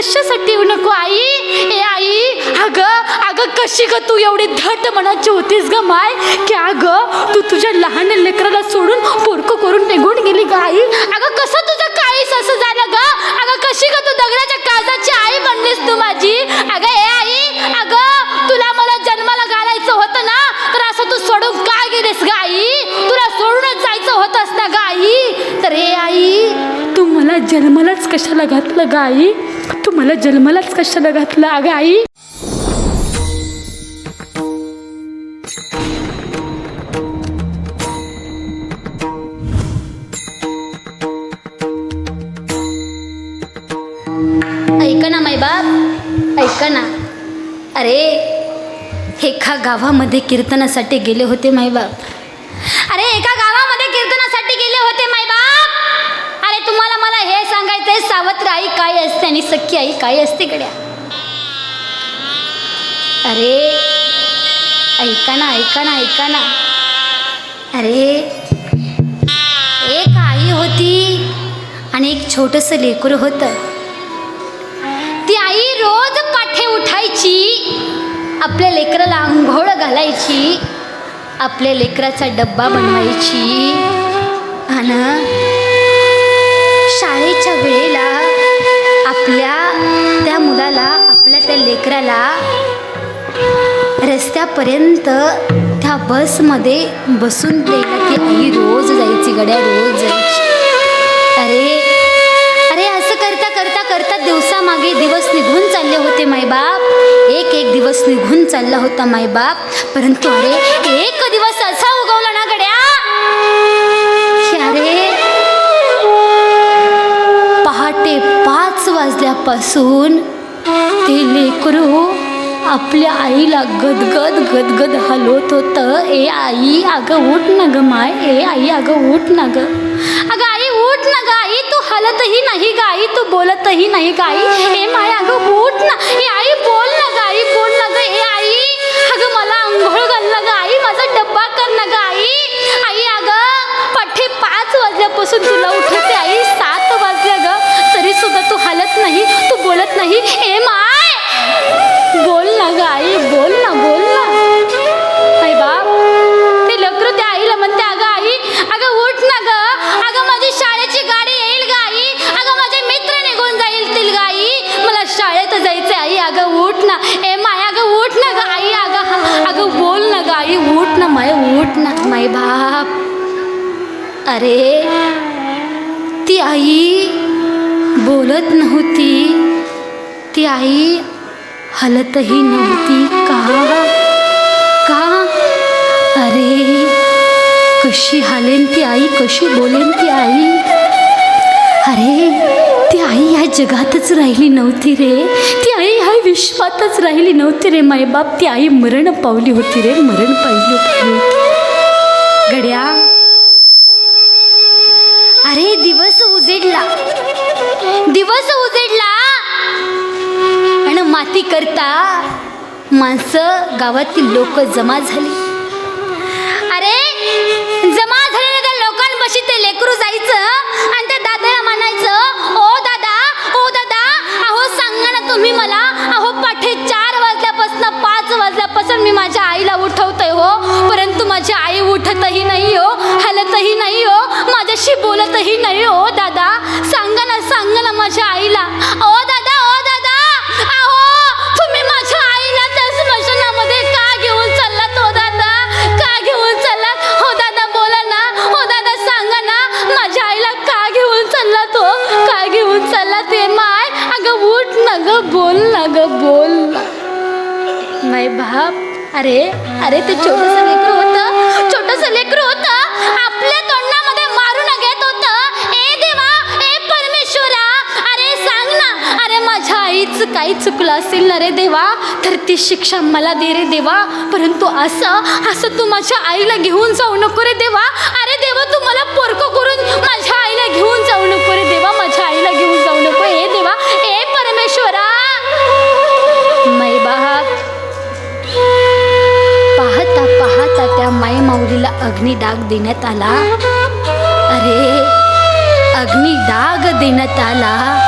कशासाठी येऊ नको आई? ए आई अगं अगं कशी ग तू एवढी धट मनाची होतीस ग माय? की अगं तू तुझ्या लहान लेकराला सोडून पोरकं करून निघून गेली ग आई? अगं कसं तुझं काळीस असं झालं ग? अगं कशी ग तू दगडाच्या काजाची आई बनलीस तू माझी? अगं ए आई अगं तुला मला जन्माला घालायचं होतं ना तर असं तू सोडून काय गेलीस ग आई? तुला सोडूनच जायचं होतंस ना ग आई? तर ए आई मला जन्मालाच कशाला घातलं ग आई तू मला जन्मालाच कशाला घातलं अगं आई ऐका ना बाप. ऐका ना. अरे एका गावामध्ये कीर्तनासाठी गेले होते माईबाप अरे एका गावामध्ये कीर्तनासाठी गेले होते माई तुम्हाला मला हे सांगायचंय सावत्र आई काय असते आणि सख्खी आई काय असते गड्या? अरे ऐका ना ऐका ना ऐका ना. अरे एक आई होती आणि एक छोटंसं लेकरं होतं. ती आई रोज काठे उठायची आपल्या लेकराला आंघोळ घालायची आपल्या लेकराचा डब्बा बनवायची. आणि शाळेच्या वेळेला आपल्या त्या मुलाला आपल्या त्या लेकराला रस्त्यापर्यंत त्या बसमध्ये बसून द्यायला की आई रोज जायची गड्या रोज जायची. अरे अरे असं करता करता करता दिवसामागे दिवस निघून चालले होते मायबाप एक एक दिवस निघून चालला होता मायबाप परंतु अरे एक दिवस असा वाजल्यापासून ते लेकरू आपल्या आईला गदगद गदगद हलवत होतं. ए आई अगं उठ ना ग माय. ए आई अगं उठ ना ग. अगं आई उठ ना ग आई. तू हलतही नाही ग आई. तू बोलतही नाही ग आई. हे माय अगं उठ ना. ए आई बोल ना ग आई. बोल ना ग. ए आई अगं मला आंघोळ घाल ना ग आई. माझा डब्बा कर ना ग आई. आई अगं पठ्ठे पाच वाजल्यापासून तुला उठवते आई. सात वाजल्या ग. तरी अरे ती आई बोलत नव्हती. ती आई हलतही नव्हती. का? का? अरे कशी हालेन ती आई? कशी बोलेन ती आई? अरे ती आई ह्या जगातच राहिली नव्हती रे. ती आई ह्या विश्वातच राहिली नव्हती रे. मायबाप ती आई मरण पावली होती रे. मरण पावली होती. करता माणसं गावातील लोक जमा झाली. अरे जमा झालेल्या त्या लोकांपाशी ते ना ग बोल ना ग बोल. ना नाही बाप. अरे अरे ते छोटंसं लेकरू होत. छोटंसं लेकरू होतं. आपल्या तोंडामध्ये मारून घेत होतं. ए देवा ए परमेश्वरा. अरे सांग ना. अरे माझ्या आईचं काही चुकलं असेल ना रे देवा? तर ती शिक्षा मला दे रे देवा. परंतु असं असं तू माझ्या आईला घेऊन जाऊ नको रे देवा. अरे देवा तू मला पोरकं करून माझ्या आईला घेऊन जाऊ नको रे देवा. माझ्या आईला अग्निडाग देण्यात आला. अरे अग्निडाग देण्यात आला.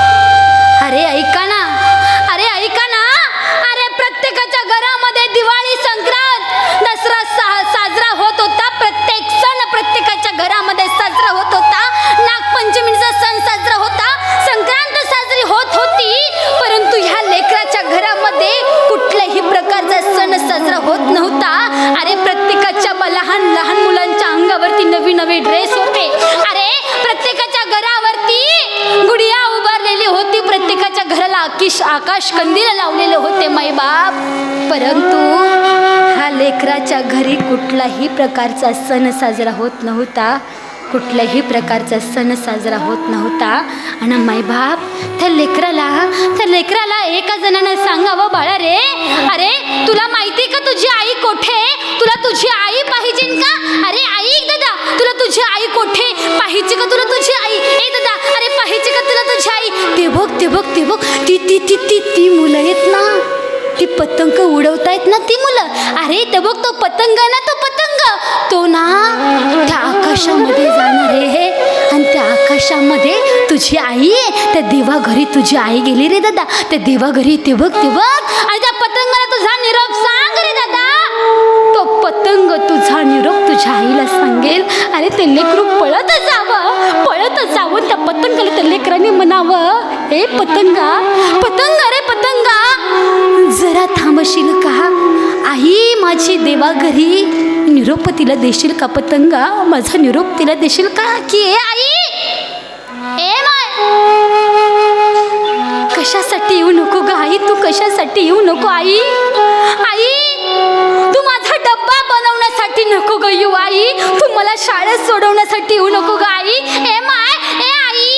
आकिश आकाश कंदील लावलेले होते माईबाप परंतु ह्या लेकराच्या घरी कुठलाही प्रकारचा सण साजरा होत नव्हता. कुठल्याही प्रकारचा सण साजरा होत नव्हता. आणि माईबाप त्या लेकराला त्या लेकराला एका जणानं सांगावं बाळा रे अरे तुला माहिती का तुझी आई कोठे? आहे? तुला तुझी आई पाहिजे का? अरे आई दादा तुला तुझी आई कोठे? पाहिजे का तुला तुझी ते बघ ते बघ ते बघ. ती ती ती ती ती मुलं आहेत ना. ती पतंग उडवतायत ना ती मुलं. अरे ते बघ तो पतंग आहे ना तो पतंग. तो ना त्या आकाशामध्ये जाणार आहे आणि त्या आकाशामध्ये तुझी आई आहे. त्या देवाघरी तुझी आई गेली रे दादा. त्या देवाघरी ते बघ ते बघ. आणि त्या पतंगाला तुझा निरोप सांग रे दादा. तो पतंग तुझा निरोप तुझ्या आईला सांगेल. अरे ते लेकरू पळत जावं पळत जावं त्या पतंगाला त्या लेकराने पतंगा पतंग रे पतंगा. जरा थांबशील का? आई माझी देवा घरी निरोप तिला देशील का पतंगा? माझा निरोप तिला देशील का? की ए आई? ए माय. कशासाठी येऊ नको ग आई? तू कशासाठी येऊ नको आई? आई तू माझा डब्बा बनवण्यासाठी नको ग येऊ आई. तू मला शाळेत सोडवण्यासाठी येऊ नको ग आई ए माय ए आई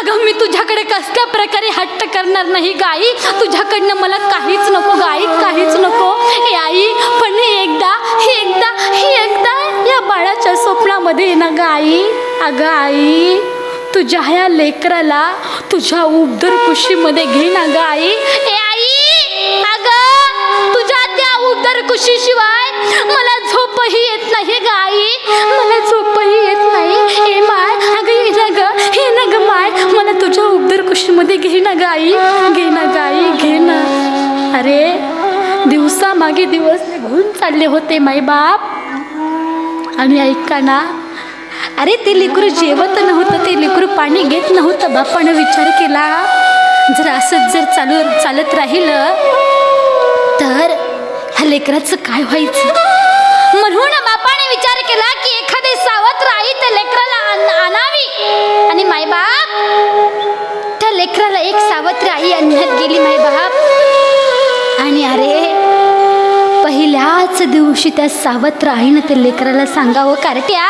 अगं मी तुझ्याकडे कसल्या प्रकारे हट्ट करणार नाही गाई? तुझ्याकडनं मला काहीच नको गाई काहीच नको. ए आई पण एकदा एकदा एकदा या बाळाच्या स्वप्नामध्ये ना गाई. आई अगं आई तुझ्या ह्या लेकराला तुझ्या उबदर कुशीमध्ये घे ना गं आई ए आई अगं तुझ्या त्या उबदर कुशीशिवाय मला झोपही येत नाही. खुशीमध्ये घे ना गाई घे ना गाई घे ना. अरे दिवसामागे दिवस निघून चालले होते माई बाप. आणि ऐका ना अरे ते लेकरू जेवत नव्हतं ते लेकरू पाणी घेत नव्हतं बापानं विचार केला. जर असंच जर चालू चालत राहिलं तर ह्या लेकराचं काय व्हायचं? पहिल्याच दिवशी त्या सावत्र आईनं ते लेकराला सांगावं कारट्या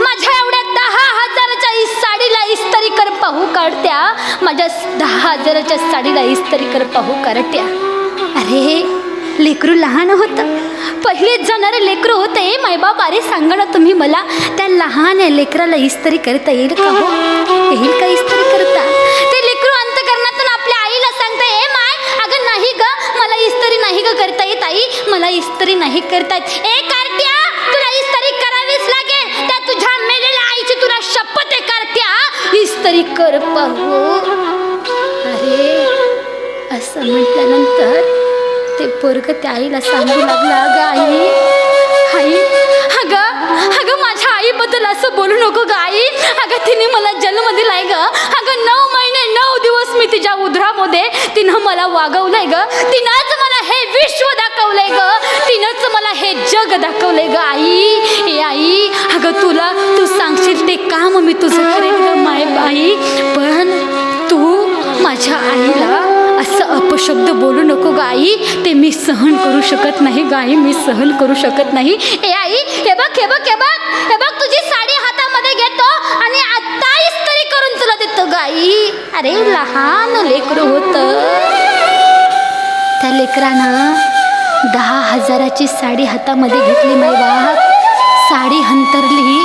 माझ्या एवढ्या दहा हजाराच्या साडीला इस्तरी कर पाहू काढत्या माझ्या दहा हजाराच्या साडीला इस्तरी कर पाहू काढत्या अरे लेकरू लहान होतं. पहिलेच जाणारं लेकरू होतं. ए मायबाप अरे सांगा ना तुम्ही मला त्या लहान लेकराला इस्त्री करता येईल का हो? येईल का इस्तरी करता? ते लेकर अंतकरणातून आपल्या आईला सांगता ए माय अगं नाही ग मला इस्त्री नाही ग करता येत आई मला इस्त्री नाही करता ए कार्त्या तुला इस्त्री करावीच लागेल. त्या तुझ्या मेलेल्या आईची तुला शपथ आहे कार्त्या. इस्त्री कर पाहू. अरे असं म्हटल्यानंतर ते पोरग त्या आईला सांगू लागलं अगं आई आई अगं अगं माझ्या आईबद्दल असं बोलू नको ग आई. अगं तिने मला जन्म दिलाय ग. मी तिच्या उधरामध्ये तिनं मला वागवलंय ग. तिनंच मला हे विश्व दाखवलंय ग. तिनंच मला हे जग दाखवलंय ग. आई ए आई अगं तुला तू सांगशील ते काम मी तुझं करेन ग माय आई पण तू माझ्या आईला असं अपशब्द बोलू नको ग आई. ते मी सहन करू शकत नाही गाई मी सहन करू शकत नाही. ए आई हे बघ हे बघ हे बघ. हे बघ तुझी अरे लहान लेकरू होतं. त्या लेकरानं दहा हजाराची साडी हातामध्ये घेतली माय साडी हंतरली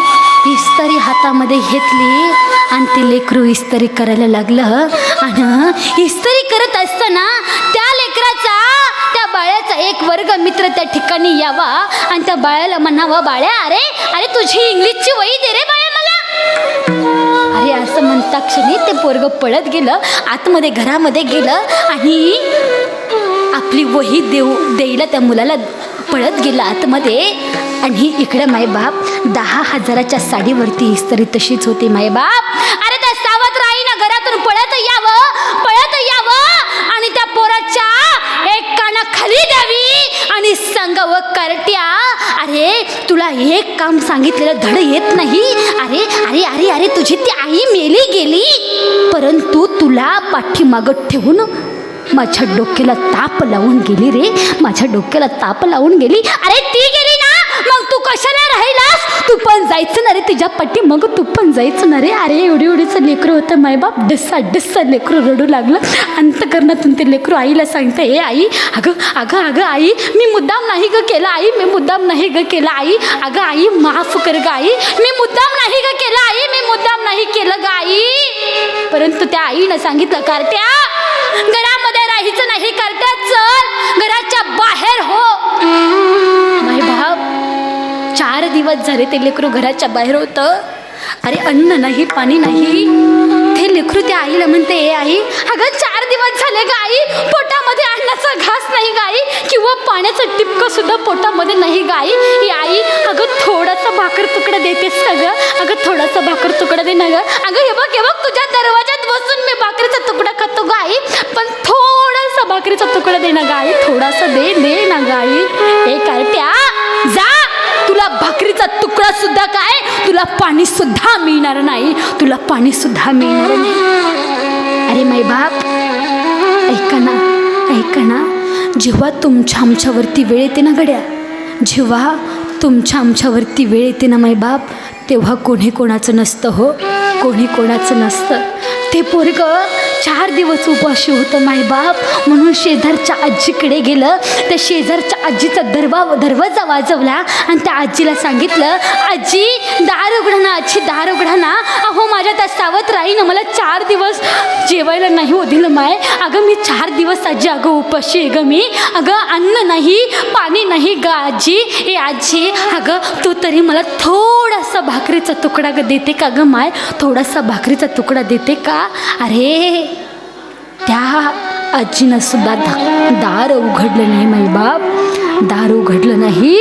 इस्त्री हातामध्ये घेतली आणि ते लेकरू इस्त्री करायला लागलं. आणि इस्त्री करत असताना त्या लेकराचा त्या बाळ्याचा एक वर्ग मित्र त्या ठिकाणी यावा आणि त्या बाळ्याला म्हणावं बाळ्या अरे अरे तुझी इंग्लिशची वही अरे असं म्हणता क्षणी ते पोरग पळत गेलं आतमध्ये घरामध्ये गेलं आणि आपली वही देऊ देईला त्या मुलाला पळत गेलं आतमध्ये. आणि इकडं मायबाप दहा हजाराच्या साडीवरती इस्तरी तशीच होती मायबाप अरे त्या सावत्र आईनं घरातून पळत यावं पळत यावं आणि त्या पोराच्या एक काना खाली द्यावी आणि व करट्या अरे तुला एक काम सांगितलेलं धड येत नाही. अरे अरे अरे अरे तुझी ती आई मेली गेली. परंतु तुला पाठीमागं ठेवून माझ्या डोक्याला ताप लावून गेली रे. माझ्या डोक्याला ताप लावून गेली. अरे ती गेली मग तू कशाला राहिलास? तू पण जायचं ना रे तिच्या पट्टी मग तू पण जायचं ना रे. अरे एवढी एवढीचं लेकरू होतं मायबाप. डस्सा डस्सा लेकरू रडू लागलं. अंतकरणातून ते लेकरू आईला सांगतं ए आई अगं अगं अगं आई मी मुद्दाम नाही ग केलं आई मी मुद्दाम नाही ग केलं आई. अगं आई माफ कर ग आई. मी मुद्दाम नाही ग केलं आई मी मुद्दाम नाही केलं ग आई. परंतु त्या आईनं सांगितलं कारत्या चार झाले ते लेकरू घराच्या बाहेर होतं. अरे अन्न नाही पाणी नाही. ते लेकरू त्या आईला म्हणते ए आई अगं चार दिवस झाले गाई पोटामध्ये अन्नाचा घास नाही गाई किंवा पाण्याचं टिपकं सुद्धा पोटामध्ये नाही गाई ही आई अगं थोडासा भाकर तुकडा देतेस का गं? अगं थोडासा भाकर तुकडा दे ना ग. अगं हे बघ हे बघ तुझ्या दरवाजात बसून मी भाकरीचा तुकडा खातो गाई पण थोडासा भाकरीचा तुकडा दे ना गाई थोडासा दे दे ना गाई हे कार्ट्या जा. तुला भाकरीचा तुकडा सुद्धा काय? तुला पाणी सुद्धा मिळणार नाही. तुला पाणी सुद्धा मिळणार नाही. अरे माय बाप ऐका ना ऐका ना. जेव्हा तुमच्या आमच्यावरती वेळ येते ना गड्या जेव्हा तुमच्या आमच्यावरती वेळ येते ना माय बाप तेव्हा कोणी कोणाचं नसतं हो. कोणी कोणाचं नसतं. ते पोरग चार दिवस उपाशी होतं मायबाप म्हणून शेजारच्या आजीकडे गेलं. त्या शेजारच्या आजीचा दरवा दरवाजा वाजवला आणि त्या आजीला सांगितलं आजी दार उघडा ना आजी दार उघडा ना अहो माझ्या त्या सावत राहीनं मला चार दिवस जेवायला नाही हो दिलं माय. अगं मी चार दिवस आजी अगं उपाशी आहे गं मी. अगं अन्न नाही पाणी नाही ग आजी. ए आजी अगं तू तरी मला थोडासा भाकरीचा तुकडा ग देते का ग माय? थोडासा भाकरीचा तुकडा देते का? अरे त्या आजीनं सुद्धा दा दार उघडलं नाही माई बाप. दार उघडलं नाही.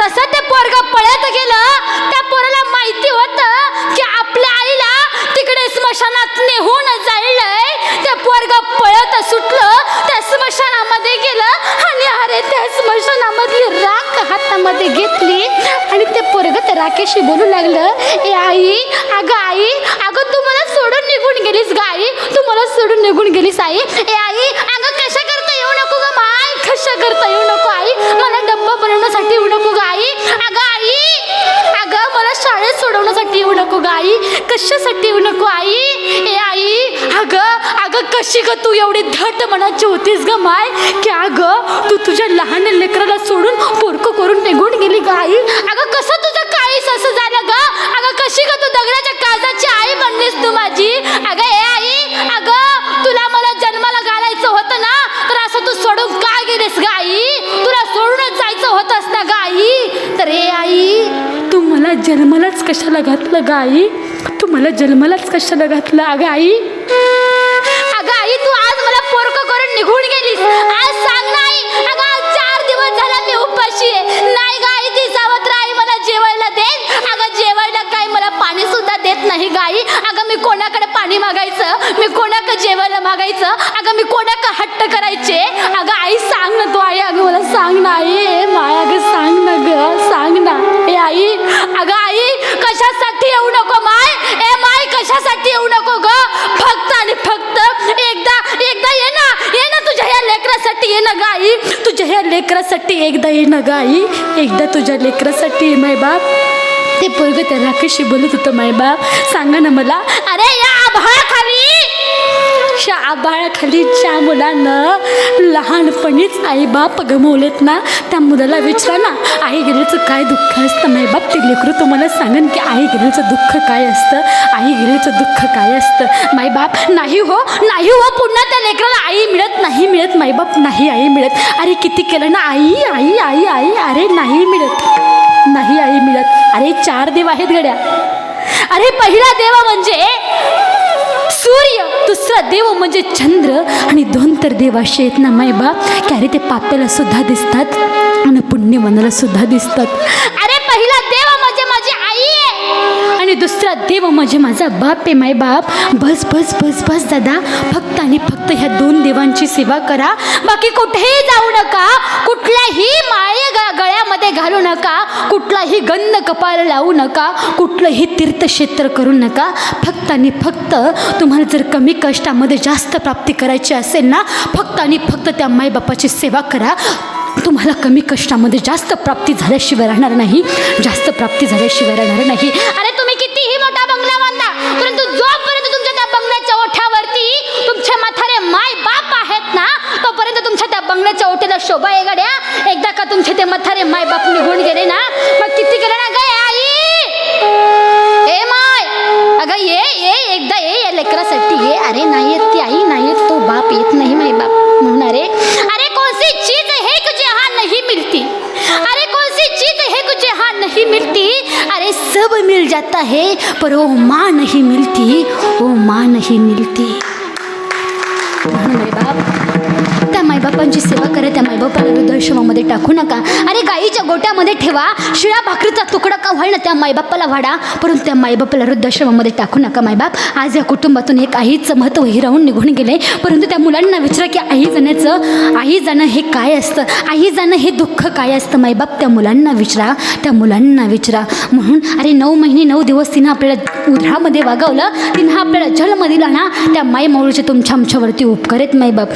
तसं ते पोरग पळत गेलं. त्या पोराला माहिती होतं की आपल्या आईला तिकडे स्मशानात नेहून जायलंय. त्या पोरग पळत सुटलं त्या स्मशानामध्ये गेलं आणि अरे त्या स्मशानामधली राख हातामध्ये घेतली आणि ते पोरग राकेशशी राकेशी बोलू लागलं ए आई अगं आई अगं तू मला सोडून निघून गेलीस ग आई तू मला सोडून निघून गेलीस आई. ए आई अगं कशा करता येऊ नको ग माय कशा करता येऊ येऊ नको ग आई. कशासाठी येऊ नको आई? ए आई अगं अगं कशी ग तू एवढी धट मनाची होतीस ग माय? की अगं तू तुझ्या लहान लेकराला सोडून पोरकं करून निघून गेली ग आई? अगं कसं तुझं काळीस असं झालं ग? अगं कशी ग तू दगडाच्या काळजाची आई बनलीस तू माझी? अगं ए आई अगं तुला मला जन्माला घालायचं होतं ना? तर असं तू सोडून का गेलीस ग आई? जन्मालाच कशाला घातलं ग आई? तू मला जन्मालाच कशाला घातलं? अगं आई? अगं आई तू आज मला पोरक करून निघून गेलीस. आज सांग नाही अगं आज चार दिवस झाला मी उपाशी आहे. नाही ग आई ती सावत्र आई मला जेवायला देत अगं जेवायला काय मला पाणी सुद्धा देत नाही गाई अगं मी कोणाकडे पाणी मागायचं? मी कोणाकडे जेवायला मागायचं? अगं मी कोणाकडे हट्ट करायचे? अगं आई सांग ना तू आई. अगं मला सांग ना आई. ए माय अगं सांग ना ग सांग ना. आई. अगं आई कशासाठी येऊ नको माय? ए माय कशासाठी येऊ नको ग? फक्त आणि फक्त एकदा एकदा ये ना ये ना तुझ्या ह्या लेकरासाठी ये ना ग आई. तुझ्या ह्या लेकरासाठी एकदा ये ना ग आई. एकदा तुझ्या लेकरासाठी ये माय बाप. ते पोरग त्या राकेशशी बोलत होतं माय बाप? सांगा ना मला. अरे या आभाळाखाली अशा आबाळाखालीच्या मुलानं लहानपणीच आई बाप गमवलेत ना त्या मुलाला विचारा ना आई गेल्याचं काय दुःख असतं? माईबाप ते लेकरू तुम्हाला सांगन की आई गेल्याचं दुःख काय असतं? आई गेल्याचं दुःख काय असतं? माय बाप नाही हो नाही हो पुन्हा त्या लेकराला आई मिळत नाही मिळत. माय बाप नाही आई मिळत. अरे किती केलं ना आई आई आई आई अरे नाही मिळत. नाही आई मिळत. अरे चार देव आहेत गड्या. अरे पहिला देवा म्हणजे सूर्य दुसरा देव म्हणजे चंद्र आणि दोन तर देव असे आहेत ना माय बाप की अरे ते पाप्याला सुद्धा दिसतात आणि पुण्यवनाला सुद्धा दिसतात. अरे पहिला देव म्हणजे माझी आई आहे आणि दुसरा देव म्हणजे माझा बाप आहे माय बाप. बस बस बस बस दादा. फक्त आणि फक्त ह्या दोन देवांची सेवा करा. बाकी कुठेही जाऊ नका. कुठल्याही माळे गळ्यामध्ये घालू नका. कुठलाही गंध कपाळ लावू नका. कुठलंही तीर्थक्षेत्र करू नका. फक्त आणि फक्त तुम्हाला जर कमी कष्टामध्ये जास्त प्राप्ती करायची असेल ना फक्त आणि फक्त त्या मायबापाची सेवा करा. तुम्हाला कमी कष्टामध्ये जास्त प्राप्ती झाल्याशिवाय राहणार नाही. जास्त प्राप्ती झाल्याशिवाय राहणार नाही. अरे कितीही मोठा बंगला बांधा परंतु जोपर्यंत तुमच्या त्या बंगल्याच्या ओठावरती तुमचे म्हातारे माय बाप आहेत ना तोपर्यंत तुमच्या त्या बंगल्याच्या ओठेला शोभा आहे गड्या एकदा का तुमचे ते म्हातारे माय बाप निघून गेले ना पर वो माँ नहीं मिलती वो माँ नहीं मिलती। मेरे बाप मायबापांची सेवा करत त्या मायबापाला वृद्धाश्रमामध्ये टाकू नका. अरे गाईच्या गोट्यामध्ये ठेवा. शिळा भाकरीचा तुकडा का व्हायला ना त्या मायबापाला वाढा परंतु त्या मायबापाला वृद्धाश्रमामध्ये टाकू नका मायबाप. आज या कुटुंबातून एक आईचं महत्त्व हिरावून निघून गेले. परंतु त्या मुलांना विचारा की आई जाण्याचं आई जाणं हे काय असतं? आई जाणं हे दुःख काय असतं? मायबाप त्या मुलांना विचारा. त्या मुलांना विचारा. म्हणून अरे नऊ महिने नऊ दिवस तिनं आपल्याला उधळामध्ये वागवलं. तिनं आपल्याला जन्म आणा ना त्या माई माऊळीचे तुमच्या आमच्यावरती उपकार आहेत मायबाप.